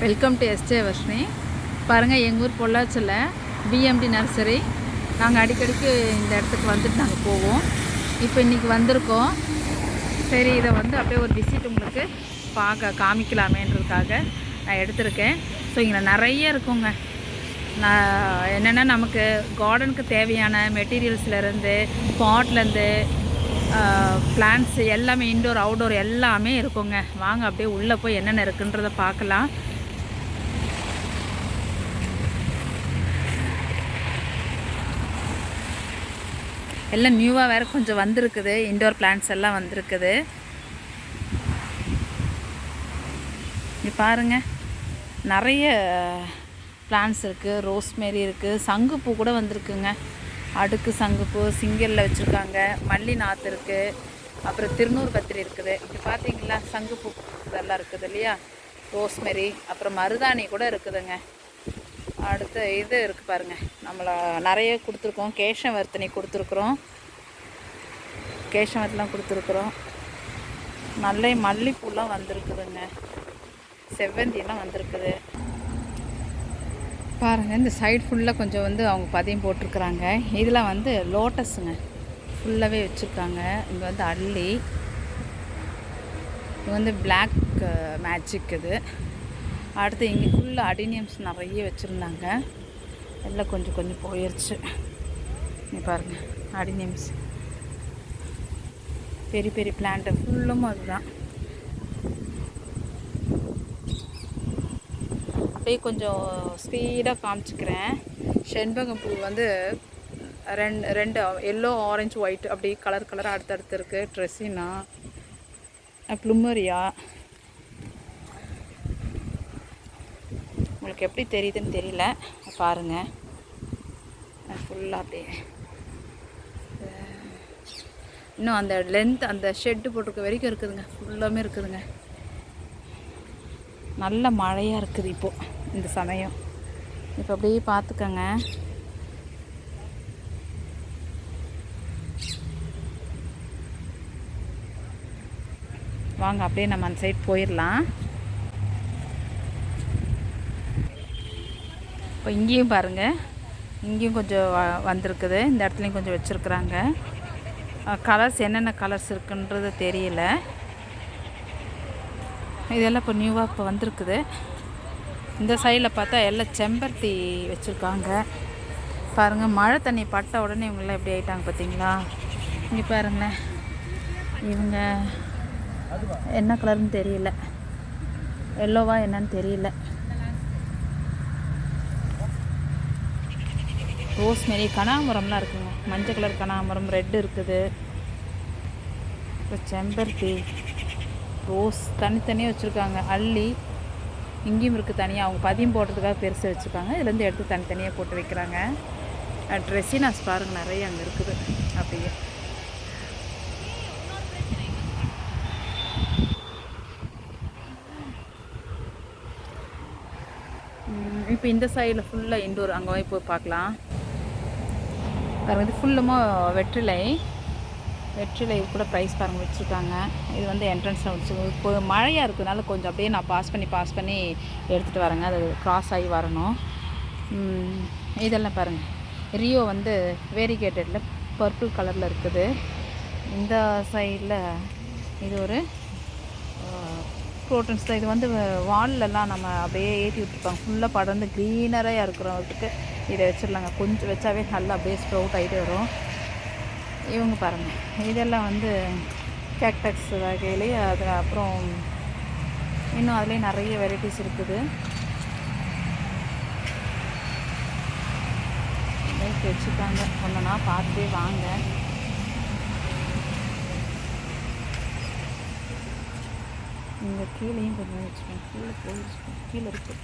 Welcome to SJ Varshini. பாருங்கள் எங்கள் ஊர் பொள்ளாச்சியில் பிஎம்டி நர்சரி. நாங்கள் அடிக்கடிக்கு இந்த இடத்துக்கு வந்துட்டு நாங்கள் போவோம். இப்போ இன்றைக்கி வந்திருக்கோம். சரி இதை வந்து அப்படியே ஒரு விசிட் உங்களுக்கு பார்க்க காமிக்கலாமேன்றதுக்காக நான் எடுத்திருக்கேன். ஸோ இங்கே நிறைய இருக்குங்க. நான் என்னென்னா நமக்கு கார்டனுக்கு தேவையான மெட்டீரியல்ஸ்லேருந்து பாட்லேருந்து பிளான்ட்ஸ் எல்லாமே இன்டோர் அவுடோர் எல்லாமே இருக்குங்க. வாங்க அப்படியே உள்ளே போய் என்னென்ன இருக்குன்றதை பார்க்கலாம். எல்லாம் நியூவாக வேறு கொஞ்சம் வந்திருக்குது. இன்டோர் பிளான்ட்ஸ் எல்லாம் வந்திருக்குது. இங்கே பாருங்க. நிறைய பிளான்ஸ் இருக்குது ரோஸ்மேரி இருக்குது சங்குப்பூ கூட வந்திருக்குங்க. அடுக்கு சங்குப்பூ சிங்கிளில் வச்சுருக்காங்க. மல்லி நாற்று இருக்குது அப்புறம் திருநூறு கத்திரி இருக்குது. இங்கே பார்த்தீங்களா சங்குப்பூ இதெல்லாம் இருக்குது இல்லையா? ரோஸ்மெரி அப்புறம் மருதாணி கூட இருக்குதுங்க. அடுத்து இது இருக்குது பாருங்கள் நம்மளை நிறைய கொடுத்துருக்கோம். கேஷவர்த்தனி கொடுத்துருக்குறோம். கேஷவர்த்தலாம் கொடுத்துருக்குறோம். நல்ல மல்லிப்பூலாம் வந்திருக்குதுங்க. செவ்வந்தியெல்லாம் வந்திருக்குது. பாருங்கள் இந்த சைடு ஃபுல்லாக கொஞ்சம் வந்து அவங்க பதியம் போட்டிருக்குறாங்க. இதெல்லாம் வந்து லோட்டஸுங்க ஃபுல்லாகவே வச்சுருக்காங்க. இங்கே வந்து அல்லி. இது வந்து பிளாக் மேஜிக் uh, இது. அடுத்து இங்கே ஃபுல்லாக அடினியம்ஸ் நிறைய வச்சுருந்தாங்க. எல்லாம் கொஞ்சம் கொஞ்சம் போயிடுச்சு நீ பாருங்கள் அடினியம்ஸ். பெரிய பெரிய பிளான்ட்டு ஃபுல்லும் அதுதான். அப்படியே கொஞ்சம் ஸ்பீடாக காமிச்சிக்கிறேன். செண்பகம் பூ வந்து ரெண்டு ரெண்டு எல்லோ ஆரஞ்சு ஒயிட் அப்படி கலர் கலராக அடுத்தடுத்து இருக்குது ட்ரெஸ்ஸினா ப்ளூமரியா உங்களுக்கு எப்படி தெரியுதுன்னு தெரியல. பாருங்கள் ஃபுல்லாக அப்படியே இன்னும் அந்த லென்த் அந்த ஷெட்டு போட்டிருக்க வரைக்கும் இருக்குதுங்க. ஃபுல்லாமே இருக்குதுங்க. நல்ல மழையாக இருக்குது இப்போது இந்த சமயம். இப்போ அப்படியே பார்த்துக்கங்க. வாங்க அப்படியே நம்ம அந்த சைட் போயிடலாம். இப்போ இங்கேயும் பாருங்கள் இங்கேயும் கொஞ்சம் வ- வந்திருக்குது. இந்த இடத்துலையும் கொஞ்சம் வச்சுருக்குறாங்க. கலர்ஸ் என்னென்ன கலர்ஸ் இருக்குன்றது தெரியல. இதெல்லாம் இப்போ நியூவாக இப்போ வந்திருக்குது. இந்த சைடில் பார்த்தா எல்லாம் செம்பருத்தி வச்சுருக்காங்க. பாருங்கள் மழை தண்ணி பட்ட உடனே இவங்கெல்லாம் எப்படி ஆயிட்டாங்க பார்த்தீங்களா? இங்கே பாருங்களேன். இவங்க என்ன கலர்னு தெரியல. எல்லோவா என்னன்னு தெரியல. ரோஸ் மாரி கனகாமரம்லாம் இருக்குங்க. மஞ்சள் கலர் கனாமரம் ரெட் இருக்குது. அப்புறம் செம்பருத்தி ரோஸ் தனித்தனியாக வச்சுருக்காங்க. அள்ளி இங்கேயும் இருக்குது தனியாக அவங்க பதியம் போடுறதுக்காக பெருசாக வச்சுருக்காங்க. இதுலேருந்து எடுத்து தனித்தனியாக போட்டு வைக்கிறாங்க. ட்ரெஸ்ஸினாஸ் பாருங்கள் நிறைய அங்கே இருக்குது. அப்படியே. இப்போ இந்த சைடில் ஃபுல்லாக இண்டோர் அங்கே போய் போய் பார்க்கலாம். பாருங்க இது ஃபுல்லுமாக வெற்றிலை. வெற்றிலை கூட ப்ரைஸ் பாருங்க வச்சுருக்காங்க. இது வந்து என்ட்ரன்ஸில் வச்சு இப்போ மழையாக இருக்கிறதுனால கொஞ்சம் அப்படியே நான் பாஸ் பண்ணி பாஸ் பண்ணி எடுத்துகிட்டு வரேங்க. அது க்ராஸ் ஆகி வரணும். இதெல்லாம் பாருங்கள் ரியோ வந்து வேரிகேட்டடில் பர்பிள் கலரில் இருக்குது. இந்த சைடில் இது ஒரு ப்ரோட்டன்ஸ் தான். இது வந்து வால்லெல்லாம் நம்ம அப்படியே ஏற்றி விட்டுருப்பாங்க. ஃபுல்லாக படர்ந்து க்ரீனராக இருக்கிறவங்களுக்கு இதை வச்சிடலாங்க. கொஞ்சம் வச்சாவே நல்லா அப்படியே ஸ்ப்ரவுட் ஆகிட்டு வரும். இவங்க பாருங்கள் இதெல்லாம் வந்து கேக்டக்ஸ் வகையிலேயே அது அப்புறம் இன்னும் அதுலேயும் நிறைய வெரைட்டிஸ் இருக்குது. லைட் வச்சுருக்காங்க ஒன்றுனா பார்த்துட்டே வாங்க. இங்கே கீழேயும் கொஞ்சம் வச்சுக்கோங்க. கீழே போயிடுச்சு. கீழே இருக்குது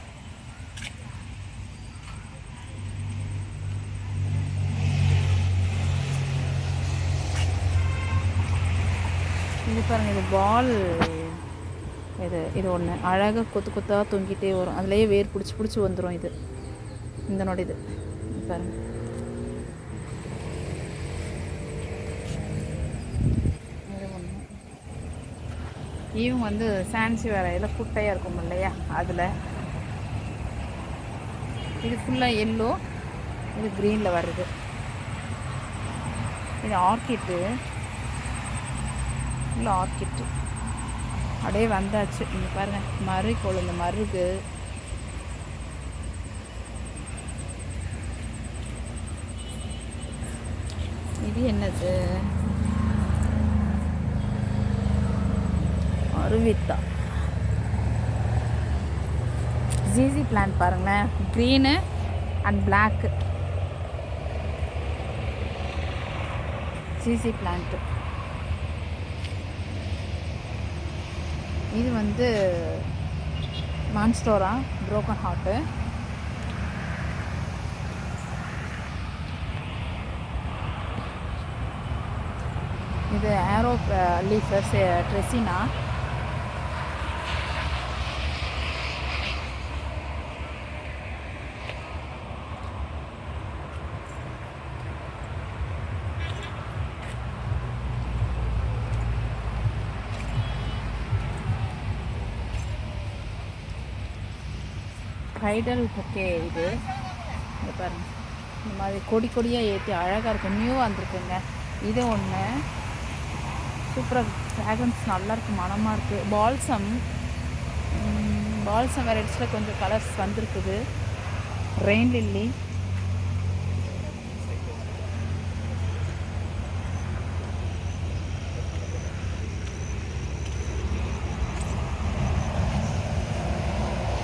இது பாருங்க இது பால். இது இது ஒன்று அழகாக கொத்து கொத்தாக தொங்கிட்டே வரும். அதுலேயே வேர் பிடிச்சி பிடிச்சி வந்துடும் இது. இந்த இது. பாருங்கள் பாருங்க. இவங்க வந்து சான்சி வேலையில் குட்டையாக இருக்கும் இல்லையா? அதில். இது ஃபுல்லாக எல்லோ இது க்ரீனில் வருது இது ஆர்கிட்டு ஃபுல்லாக ஆக்கிட்டு. அப்படியே வந்தாச்சு. இங்கே பாருங்கள் மறு கொழுந்த மருகு. இது என்னது? அருவித்தா ஜிசி பிளான் பாருங்களேன். க்ரீனு அண்ட் பிளாக்கு ஜிசி பிளான்ட்டு இது வந்து மான்ஸ்டோரா ப்ரோக்கன் ஹார்ட்டு இது ஆரோ லீஃபஸ் ட்ரெஸ்ஸினா ப்ரைடல் பொக்கே இது. இங்கே பாருங்க. இந்த மாதிரி கொடி கொடியாக ஏற்றி அழகாக இருக்கும் நியூவாக வந்திருக்குங்க. இது ஒன்று சூப்பராக ஃப்ராக்ரன்ஸ் நல்லாயிருக்கு மனமாக இருக்குது பால்சம் பால்சம் வெரைட்டிஸில் கொஞ்சம் கலர்ஸ் வந்திருக்குது. ரெயின் லில்லி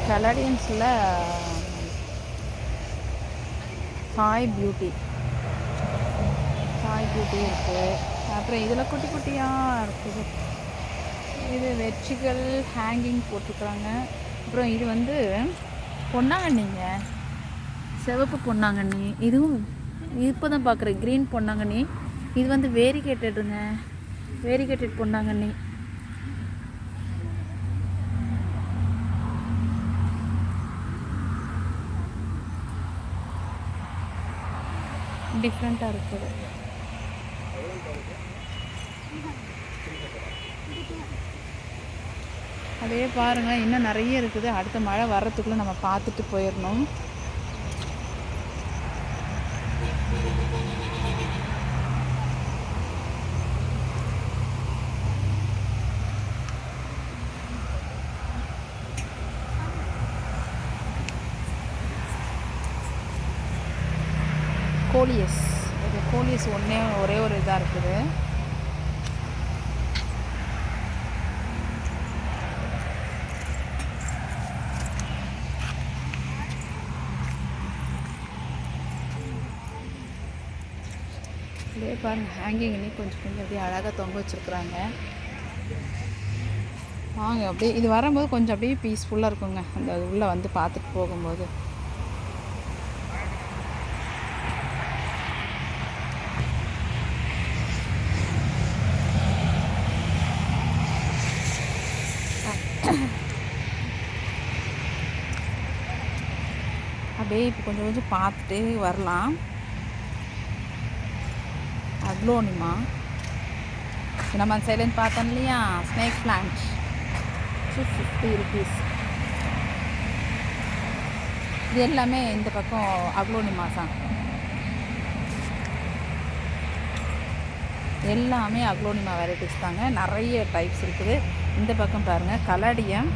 கலடியன்ஸில் சாய் பியூட்டி சாய் பியூட்டி இருக்குது அப்புறம் இதில் குட்டி குட்டியாக இருக்குது. இது வெற்றிகள் ஹேங்கிங் போட்டிருக்குறாங்க அப்புறம் இது வந்து பொன்னாங்கண்ணிங்க. சிவப்பு பொன்னாங்கண்ணி. இதுவும் இப்போ தான் பார்க்குறேன் க்ரீன் பொன்னாங்கண்ணி. இது வந்து வேரிகேட்டடுங்க வேரிகேட்டட் பொன்னாங்கண்ணி. டிஃப்ரெண்ட்டாக இருக்குது. அதே பாருங்கள் இன்னும் நிறைய இருக்குது. அடுத்த மழை வர்றதுக்குள்ளே நம்ம பார்த்துட்டு போயிடணும். கோலியஸ் இது கோலியஸ் ஒன்றே ஒரே ஒரு இதாக இருக்குது. அப்படியே பாருங்கள் ஹேங்கிங்லேயும் கொஞ்சம் கொஞ்சம் அப்படியே அழகாக தொங்க வச்சுருக்குறாங்க. வாங்க அப்படியே இது வரும்போது கொஞ்சம் அப்படியே பீஸ்ஃபுல்லாக இருக்குங்க. அந்த உள்ளே வந்து பார்த்துட்டு போகும்போது. அப்படியே இப்போ கொஞ்சம் கொஞ்சம் பார்த்துட்டே வரலாம். அக்லோனிமா. நம்ம அந்த சைட்லேருந்து பார்த்தோம் இல்லையா? Snake plant two fifty rupees இது எல்லாமே இந்த பக்கம் அக்லோனிமா தான். எல்லாமே அக்லோனிமா வெரைட்டிஸ் தாங்க. நிறைய டைப்ஸ் இருக்குது. இந்த பக்கம் பாருங்கள் கலடியம்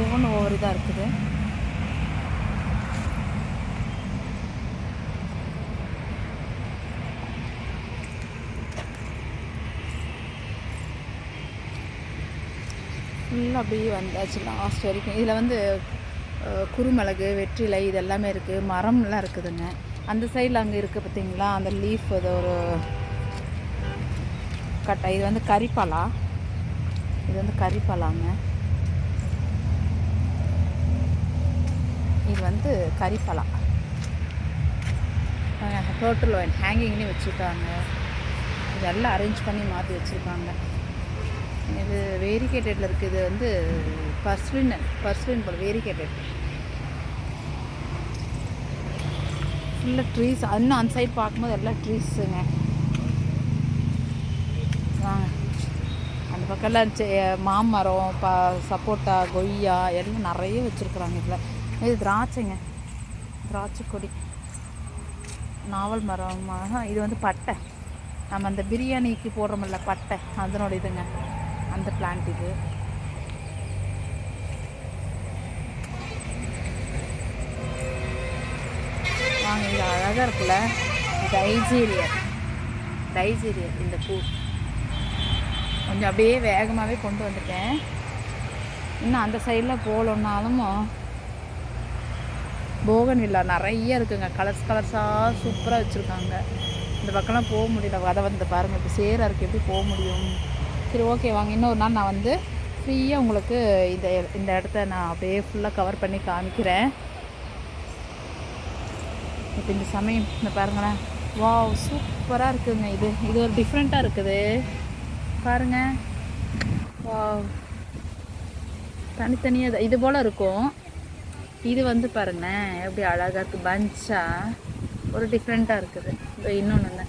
ஒவ்வொன்றும் ஒவ்வொரு இதாக இருக்குது. ஃபுல்லாக அப்படியே வந்தாச்சு லாஸ்ட் வரைக்கும். இதில் வந்து குருமிளகு வெற்றிலை இது எல்லாமே இருக்குது மரம்லாம் இருக்குதுங்க. அந்த சைடில் அங்கே இருக்குது பார்த்தீங்களா அந்த லீஃப் அது ஒரு கட்டை. இது வந்து கறிப்பாலா இது வந்து கறிப்பாலாங்க இது வந்து கரிசலா டோட்டல் ஹேங்கிங்லேயும் வச்சுருக்காங்க. இதெல்லாம் அரேஞ்ச் பண்ணி மாற்றி வச்சுருக்காங்க. இது வேரிகேட்டடில் இருக்குது இது வந்து பர்ஸ்லின் பர்ஸ்லின் போல் வேரிகேட்டட் ஃபுல்லாக ட்ரீஸ் இன்னும் அந்த சைடு பார்க்கும்போது எல்லாம் ட்ரீஸுங்க வாங்க. அந்த பக்கம்லாம் மாமரம் ப சப்போட்டா கொய்யா எல்லாம் நிறைய வச்சுருக்குறாங்க இதில். இது திராட்சைங்க. திராட்சை கொடி. நாவல் மரம். இது வந்து பட்டை. நம்ம அந்த பிரியாணிக்கு போடுறோமில்ல பட்டை. அதனோட இதுங்க. அந்த பிளான்ட் இது. வாங்க இது அழகாக இருக்குல்ல. டைஜீரியர் டைஜீரியர் இந்த பூ. கொஞ்சம் அப்படியே வேகமாகவே கொண்டு வந்துட்டேன் இன்னும் அந்த சைடில் போகலன்னாலும் போகன் வில்லா நிறைய இருக்குங்க. கலர்ஸ் கலர்ஸாக சூப்பராக வச்சுருக்காங்க. இந்த பக்கம்லாம் போக முடியல. அதை வந்து பாருங்கள் இப்போ சேராக இருக்குது எப்படி போக முடியும்? சரி ஓகே வாங்க. இன்னொரு நாள் நான் வந்து ஃப்ரீயாக உங்களுக்கு இந்த இந்த இடத்த நான் அப்படியே ஃபுல்லாக கவர் பண்ணி காமிக்கிறேன். இப்போ இந்த சமயம் இந்த பாருங்களேன். வாவ் சூப்பராக இருக்குதுங்க இது. இது ஒரு டிஃப்ரெண்ட்டாக இருக்குது. பாருங்கள் வாவ் தனித்தனியாக இது போல் இருக்கும். இது வந்து பாருங்களேன் எப்படி அழகாக இருக்குது பஞ்சாக ஒரு டிஃப்ரெண்ட்டாக இருக்குது. இப்போ இன்னொன்று